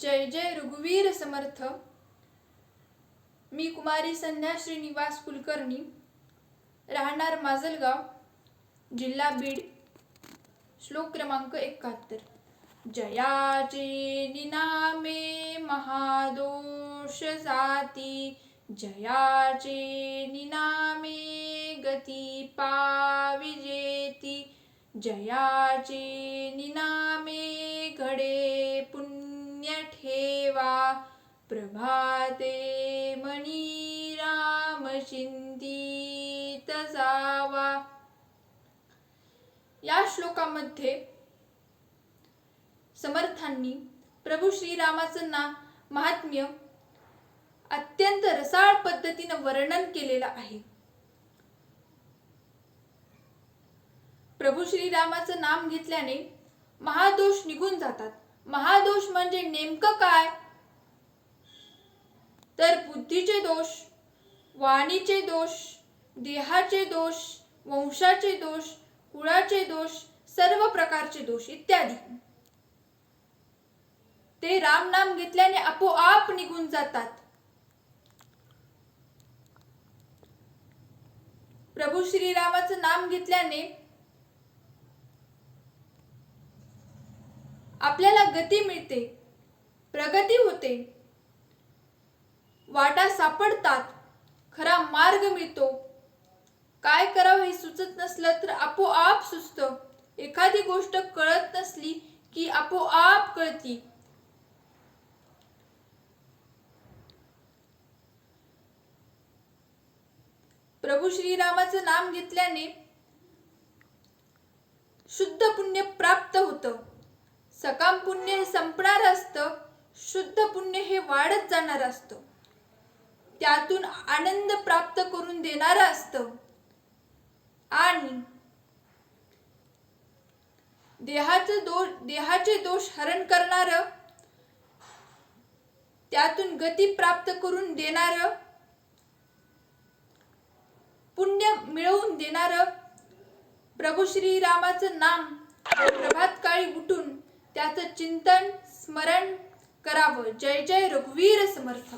जय जय रघुवीर समर्थ. मी कुमारी संध्या श्रीनिवास कुलकर्णी राहणार माजलगाव जिल्हा बीड श्लोक क्रमांक एकाहत्तर. जयाचे निनामे महादोष जाती जयाचे निनामे गती पाविजेती जयाचे निनामे घडे प्रभाते मणी राम शिंदीत जावा. या श्लोकामध्ये समर्थांनी प्रभू श्रीरामाचं नाम महात्म्य अत्यंत रसाळ पद्धतीनं वर्णन केलेलं आहे. प्रभू श्रीरामाचं नाम घेतल्याने महादोष निघून जातात. महादोष म्हणजे नेमकं काय? तर बुद्धीचे दोष वाणीचे दोष देहाचे दोष वंशाचे दोष कुळाचे दोष सर्व प्रकारचे दोष इत्यादी. ते राम नाम घेतल्याने आपोआप निघून जातात. प्रभू श्रीरामाचं नाम घेतल्याने आपल्याला गती मिळते प्रगती होते. वाटा सापडतात. खरा मार्ग मिळतो. काय करावं हे सुचत नसलं तर आपोआप सुचतं. एखादी गोष्ट कळत नसली की आपोआप कळती. प्रभू श्रीरामाचं नाम घेतल्याने शुद्ध पुण्य प्राप्त होतं. सकाम पुण्य हे संपणार असतं शुद्ध पुण्य हे वाढत जाणार असतं. त्यातून आनंद प्राप्त करून देणारं असतं. आणि देहाचे दोष देहाचे दोष हरण करणार त्यातून गती प्राप्त करून देणार पुण्य मिळवून देणार प्रभू श्रीरामाचं नाम प्रभात काळी उठून त्याचं चिंतन स्मरण करावं. जय जय रघुवीर समर्थ.